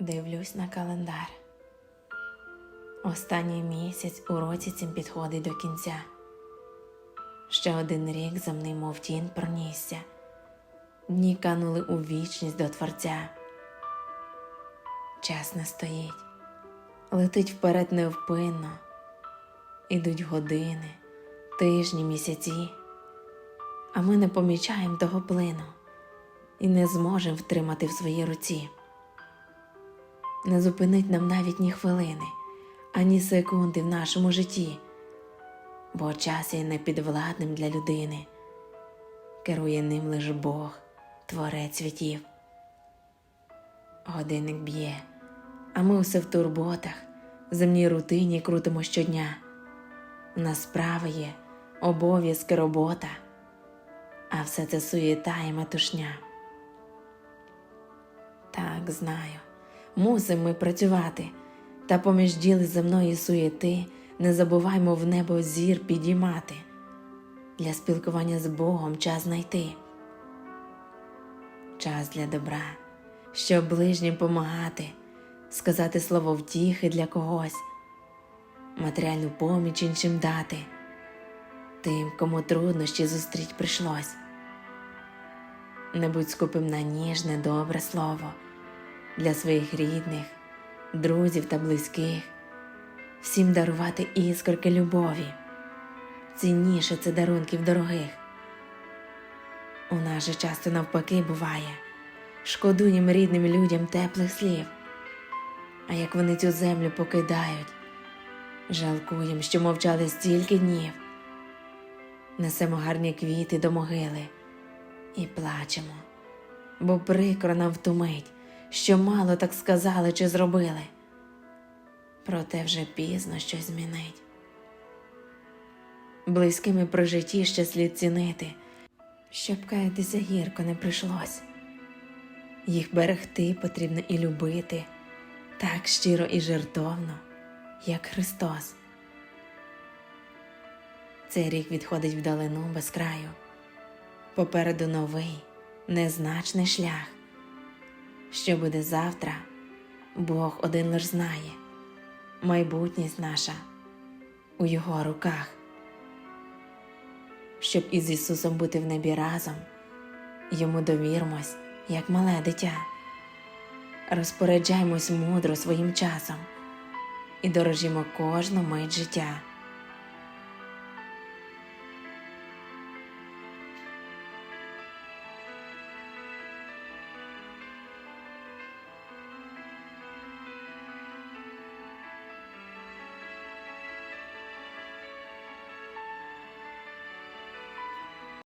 Дивлюсь на календар. Останній місяць у році цим підходить до кінця. Ще один рік за мним, мов тінь пронісся. Дні канули у вічність до Творця. Час не стоїть, летить вперед невпинно. Ідуть години, тижні, місяці, а ми не помічаємо того плину і не зможемо втримати в своїй руці. Не зупинить нам навіть ні хвилини, ані секунди в нашому житті, бо час є непідвладним для людини, керує ним лише Бог, Творець світів. Годинник б'є, а ми усе в турботах, в земній рутині крутимо щодня. У нас справи є, обов'язки, робота, а все це суєта і метушня. Так, знаю, мусимо ми працювати, та поміж діли земної суєти не забуваймо в небо зір підіймати, для спілкування з Богом час знайти. Час для добра, щоб ближнім помагати, сказати слово втіхи для когось, матеріальну поміч іншим дати, тим, кому труднощі зустріть прийшлось. Не будь скупим на ніжне, добре слово для своїх рідних, друзів та близьких, всім дарувати іскорки любові, цінніше це дарунків дорогих. У нас же часто навпаки буває, шкодуєм рідним людям теплих слів, а як вони цю землю покидають, жалкуєм, що мовчали стільки днів, несемо гарні квіти до могили і плачемо, бо прикро нам втумить, що мало так сказали чи зробили. Проте вже пізно щось змінить. Близькими при житті ще слід цінити, щоб каятися гірко не прийшлось. Їх берегти потрібно і любити так щиро і жертовно, як Христос. Цей рік відходить вдалину без краю. Попереду новий, незначний шлях. Що буде завтра, Бог один лиш знає, майбутність наша у Його руках. Щоб із Ісусом бути в небі разом, йому довірмось, як мале дитя, розпоряджаймось мудро своїм часом і дорожімо кожну мить життя.